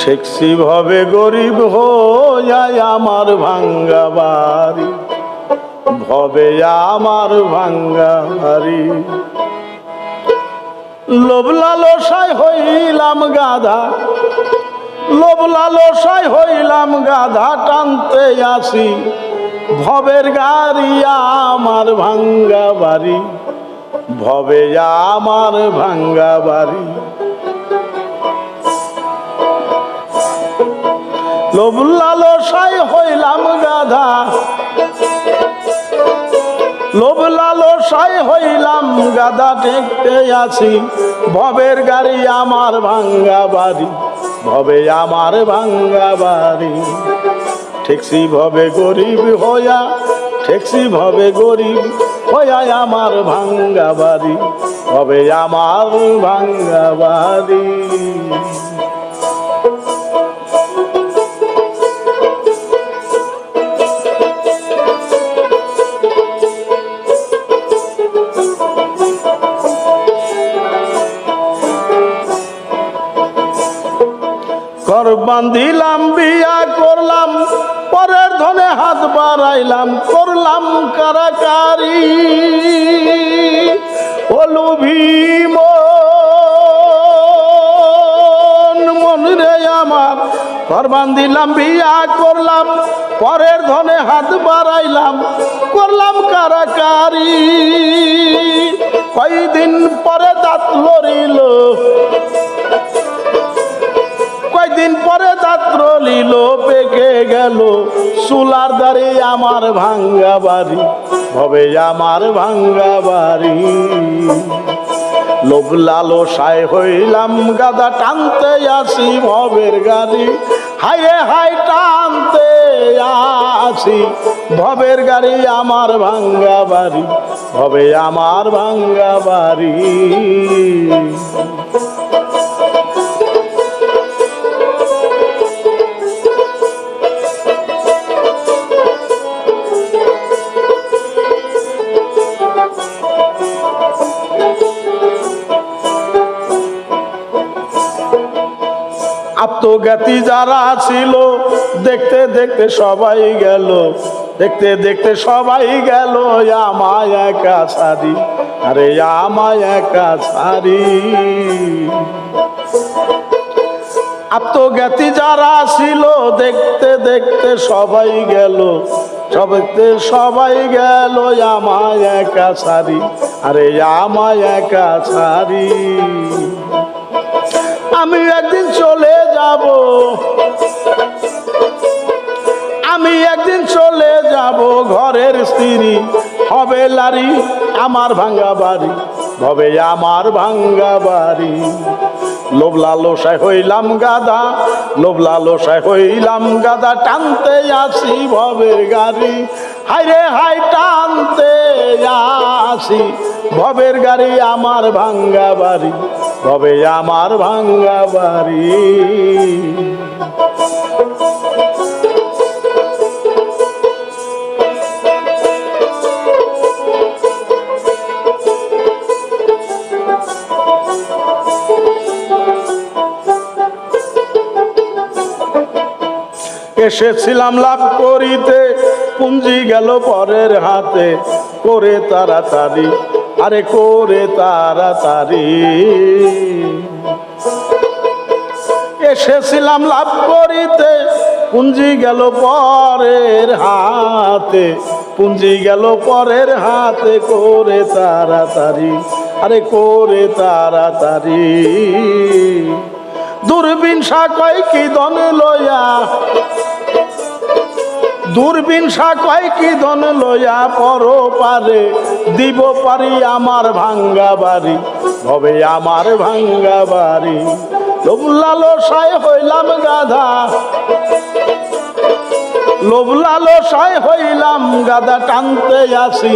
ঠেকসি ভাবে গরিব হইয়াই আমার ভাঙ্গা বাড়ি। ভবে আমার ভাঙ্গা বাড়ি। লোবলালসায় হইলাম গাধা, লোভ লালসায় হইলাম গাধা, টানতে আসি। ভবের গাড়ি আমার ভাঙ্গা বাড়ি, ভবে আমার ভাঙ্গা বাড়ি। লোভ হইলাম গাধা। লোভ লালসায় হইলাম গাধা টেকতে আছি ভবের গাড়ি আমার ভাঙ্গা বাড়ি, ভবে আমার ভাঙ্গা বাড়ি। ঠেকসি ভবে গরিব হইয়া ঠেকসি ভবে গরিব হইয়া আমার ভাঙ্গা বাড়ি, ভবে আমার ভাঙ্গা বাড়ি। বান্ধিলাম, বিয়া করলাম, পরের ধনে হাত বাড়াইলাম, করলাম কারাকারি। ওলু ভীম আমার, ঘর বান্ধিলাম, বিয়া করলাম, পরের ধনে হাত বাড়াইলাম, করলাম কারাকারি। কয়দিন পরে দাঁত লড়িল গেল, সুলার দাঁড়ি আমার ভাঙ্গা বাড়ি ভবে আমার ভাঙ্গা বাড়ি। লোভ লালসায় হইলাম, গাদা টানতে আসি ভবের গাড়ি। হাইরে হাই টানতে আসি, ভবের গাড়ি আমার ভাঙ্গা বাড়ি ভবে আমার ভাঙ্গা বাড়ি। আত্মজ্ঞাতি যারা ছিল, দেখতে দেখতে সবাই গেল, দেখতে দেখতে সবাই গেল, আমায় একা সারি আরে আমায় একা সারি আত্মজ্ঞাতি যারা ছিল, দেখতে দেখতে সবাই গেল সবাইতে সবাই গেল, আমায় একা সারি আরে আমায় একা সারি আমি একদিন চলে যাব। আমি একদিন চলে যাব। ঘরের স্ত্রী হবে লারি, আমার ভাঙ্গা বাড়ি হবে আমার ভাঙ্গা বাড়ি। লোভ লালসায় হইলাম গাদা লোভ লালসায় হইলাম গাদা টানতে আসি ভবের গাড়ি। হাইরে হাই, টানতে আসি ভবের গাড়ি, আমার ভাঙ্গা বাড়ি। ভবে আমার ভাঙ্গা বাড়ি। এসেছিলাম লাভ করিতে পুঞ্জি গেল পরের হাতে করে তাড়াতাড়ি আরে করে তাড়াতাড়ি। এসেছিলাম লাভ করিতে, পুঞ্জি গেল পরের হাতে, পুঞ্জি গেল পরের হাতে করে তাড়াতাড়ি। আরে করে তাড়াতাড়ি। দূরবীন কয় কি দন লয়া দূরবীন কয় কি ধন লয়া পর পারে? দিব পারি আমার ভাঙ্গা বাড়ি ভবে আমার ভাঙ্গা বাড়ি। লোভ লালসায় হইলাম গাধা লোভ লালসায় হইলাম গাদা টানতে আসি,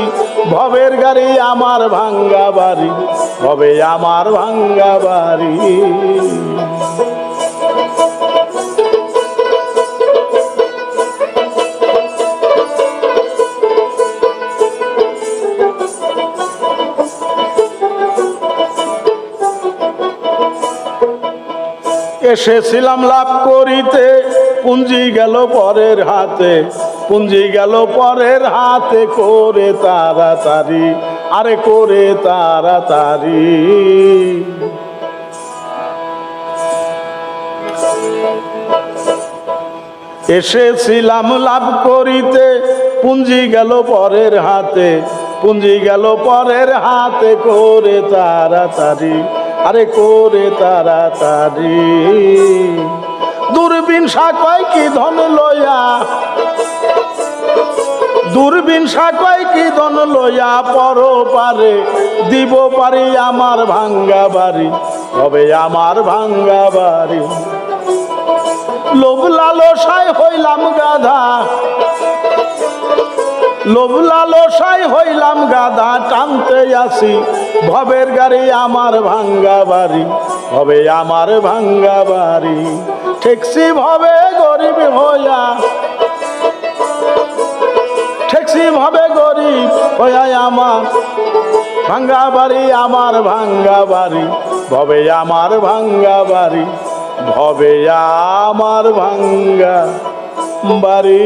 ভবের গাড়ি আমার ভাঙ্গা বাড়ি ভবে আমার ভাঙ্গা বাড়ি। এসেছিলাম লাভ করিতে। পুঞ্জি গেল পরের হাতে, পুঞ্জি গেল পরের হাতে করে তাড়াতাড়ি, আরে করে তাড়াতাড়ি। এসেছিলাম লাভ করিতে, পুঞ্জি গেল পরের হাতে, পুঞ্জি গেল পরের হাতে করে তাড়াতাড়ি। আরে করে তাড়াতাড়ি। দূরবীন কয় কি ধন লয়া? দূরবীন কয় কি ধন লয়া? পর পারে দিব পারি আমার ভাঙ্গা বাড়ি, হবে আমার ভাঙ্গা বাড়ি। লোভ লালসায় হইলাম গাধা লোভ লালসায় হইলাম গাধা, টানতে আসি। ভবের গাড়ি আমার ভাঙ্গা বাড়ি হবে আমার ভাঙ্গা বাড়ি। ঠেকসি ভবে গরিব হইয়া ঠেকসি ভাবে গরিব হইয়া আমার ভাঙ্গা বাড়ি, আমার ভাঙ্গা বাড়ি, ভবে আমার ভাঙ্গা বাড়ি, ভবে আমার ভাঙ্গা বাড়ি।